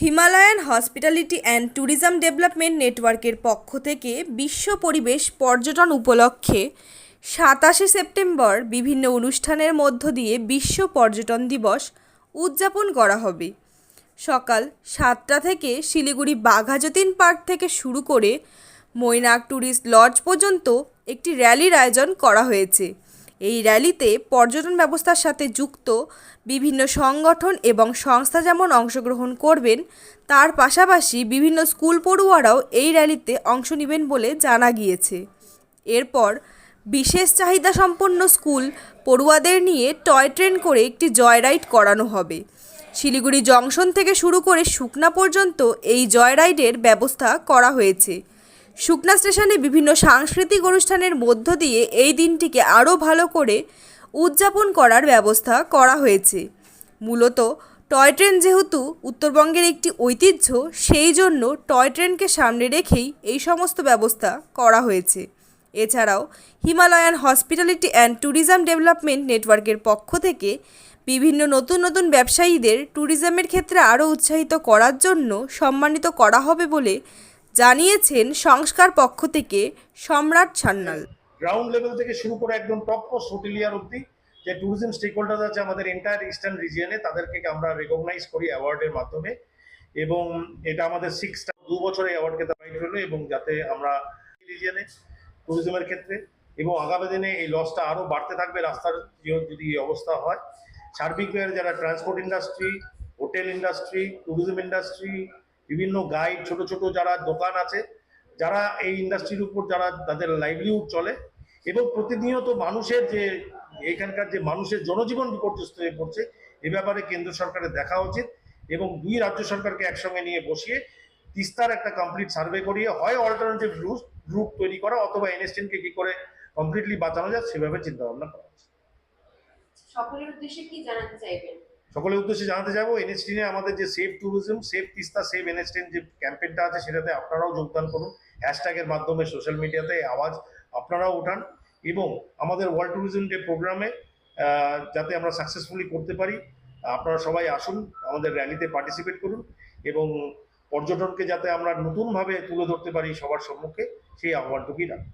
Himalayan hospitality and tourism development নেটওয়ার্কের পক্ষ থেকে বিশ্ব পরিবেশ পর্যটন উপলক্ষে সাতাশে সেপ্টেম্বর বিভিন্ন অনুষ্ঠানের মধ্য দিয়ে বিশ্ব পর্যটন দিবস উদযাপন করা হবে। সকাল সাতটা থেকে শিলিগুড়ি বাঘাযতীন পার্ক থেকে শুরু করে মৈনাক ট্যুরিস্ট লজ পর্যন্ত একটি র্যালির আয়োজন করা হয়েছে। এই র্যালিতে পর্যটন ব্যবস্থার সাথে যুক্ত বিভিন্ন সংগঠন এবং সংস্থা যেমন অংশগ্রহণ করবেন, তার পাশাপাশি বিভিন্ন স্কুল পড়ুয়ারাও এই র্যালিতে অংশ নেবেন বলে জানা গিয়েছে। এরপর বিশেষ চাহিদা সম্পন্ন স্কুল পড়ুয়াদের নিয়ে টয় ট্রেন করে একটি জয় রাইড করানো হবে। শিলিগুড়ি জংশন থেকে শুরু করে সুকনা পর্যন্ত এই জয় রাইডের ব্যবস্থা করা হয়েছে। সুকনা স্টেশনে বিভিন্ন সাংস্কৃতিক অনুষ্ঠানের মধ্য দিয়ে এই দিনটিকে আরও ভালো করে উদযাপন করার ব্যবস্থা করা হয়েছে। মূলত টয় ট্রেন যেহেতু উত্তরবঙ্গের একটি ঐতিহ্য, সেই জন্য টয় ট্রেনকে সামনে রেখেই এই সমস্ত ব্যবস্থা করা হয়েছে। এছাড়াও Himalayan hospitality and tourism development নেটওয়ার্কের পক্ষ থেকে বিভিন্ন নতুন নতুন ব্যবসায়ীদের ট্যুরিজমের ক্ষেত্রে আরও উৎসাহিত করার জন্য সম্মানিত করা হবে বলে জানিয়েছেন সংস্কার পক্ষ থেকে সম্রাট সান্যাল। গ্রাউন্ড লেভেল থেকে শুরু করে একদম টপ পোস্ট হোটেলিয়ার অবধি যে ট্যুরিজম স্টেক হোল্ডার আছে আমাদের এন্টায়ার ইস্টার্ন রিজিয়নে তাদেরকে আমরা রেকগনাইজ করি অ্যাওয়ার্ডের মাধ্যমে। এবং এটা আমাদের সিক্সটা দু বছরে অ্যাওয়ার্ডকে রাইট হলো এবং যাতে আমরা রিজিয়নে ট্যুরিজমের ক্ষেত্রে এবং আগামী দিনে এই লসটা আরও বাড়তে থাকবে রাস্তার যদি অবস্থা হয়। সার্বিকভাবে যারা transport industry hotel industry tourism industry বিভিন্ন গাইড ছোট ছোট যারা দোকান আছে, যারা এই ইন্ডাস্ট্রির উপর যারা তাদের লাইভলিহুড চলে এবং প্রতিনিয়ত মানুষের যে, এখানকার যে মানুষের জনজীবন বিপর্যস্ত হয়ে পড়ছে, এ ব্যাপারে কেন্দ্র সরকারের দেখা উচিত এবং দুই রাজ্য সরকারকে একসঙ্গে নিয়ে বসিয়ে তিস্তার একটা কমপ্লিট সার্ভে করিয়ে হয় অল্টারনেটিভ রুট রুট তৈরি করা অথবা এনএসটিনকে কি করে কমপ্লিটলি বাঁচানো যায় সেভাবে চিন্তা ভাবনা করা উচিত। সকলের উদ্দেশ্যে কি জানাতে চাইবেন সকলের উদ্দেশ্যে জানাতে যাব এনএসটিনে আমাদের যে safe tourism safe Teesta safe NSTN যে ক্যাম্পেইনটা আছে সেটাতে আপনারাও যোগদান করুন। হ্যাশট্যাগের মাধ্যমে সোশ্যাল মিডিয়াতে আওয়াজ আপনারাও ওঠান এবং আমাদের ওয়ার্ল্ড ট্যুরিজম ডে প্রোগ্রামে যাতে আমরা সাকসেসফুলি করতে পারি, আপনারা সবাই আসুন, আমাদের র্যালিতে পার্টিসিপেট করুন এবং পর্যটনকে যাতে আমরা নতুনভাবে তুলে ধরতে পারি সবার সম্মুখে, সেই আহ্বানটুকুই রাখুন